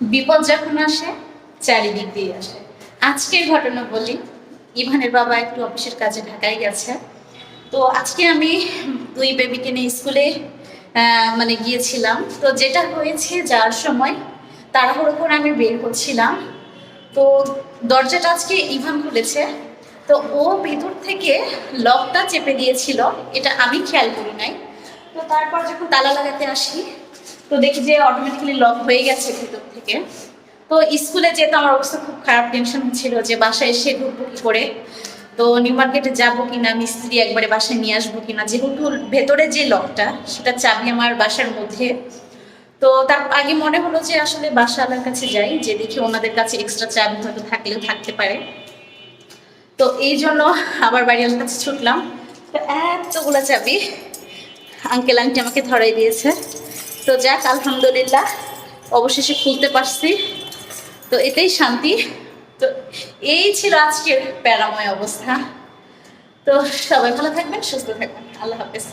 বিপদ যখন আসে, চারিদিক দিয়ে আসে। আজকের ঘটনা বলি। ইভানের বাবা একটু অফিসের কাজে ঢাকায় গেছে। তো আজকে আমি দুই বেবিকে নিয়ে স্কুলে মানে গিয়েছিলাম। তো যেটা হয়েছে যাওয়ার সময় তাড়াহুড়ো করে আমি বের হচ্ছিলাম তো দরজাটা আজকে ইভান খুলেছে। তো ও ভিতর থেকে লকটা চেপে দিয়েছিল। এটা আমি খেয়াল করি নাই। তো তারপর যখন তালা লাগাতে আসি তো দেখি যে অটোমেটিক্যালি লক হয়ে গেছে ভিতর থেকে। তো স্কুলে যেতে আমার অবস্থা খুব খারাপ টেনশন হচ্ছিল যে বাসায় এসে ঢুকবো কি করে? তো নিউ মার্কেটে যাব কিনা, মিস্ত্রি একবারে বাসায় নিয়ে আসব কিনা, যেহেতু ভেতরে যে লকটা সেটা চাবি আমার বাসার মধ্যে। তো তার আগে মনে হলো যে আসলে বাসাওয়ালার কাছে যাই, যে দেখি ওনাদের কাছে এক্সট্রা চাবি হয়তো থাকলেও থাকতে পারে। তো এই জন্য আবার বাড়িওয়ালার কাছে ছুটলাম। তো এতগুলো চাবি আঙ্কেল আন্টি আমাকে ধরাই দিয়েছে। তো যাক, আলহামদুলিল্লাহ, অবশেষে খুলতে পারছি। তো এতেই শান্তি। তো এই ছিল আজকের প্যারাময় অবস্থা। তো সবাই ভালো থাকবেন, সুস্থ থাকবেন। আল্লাহ হাফেজ।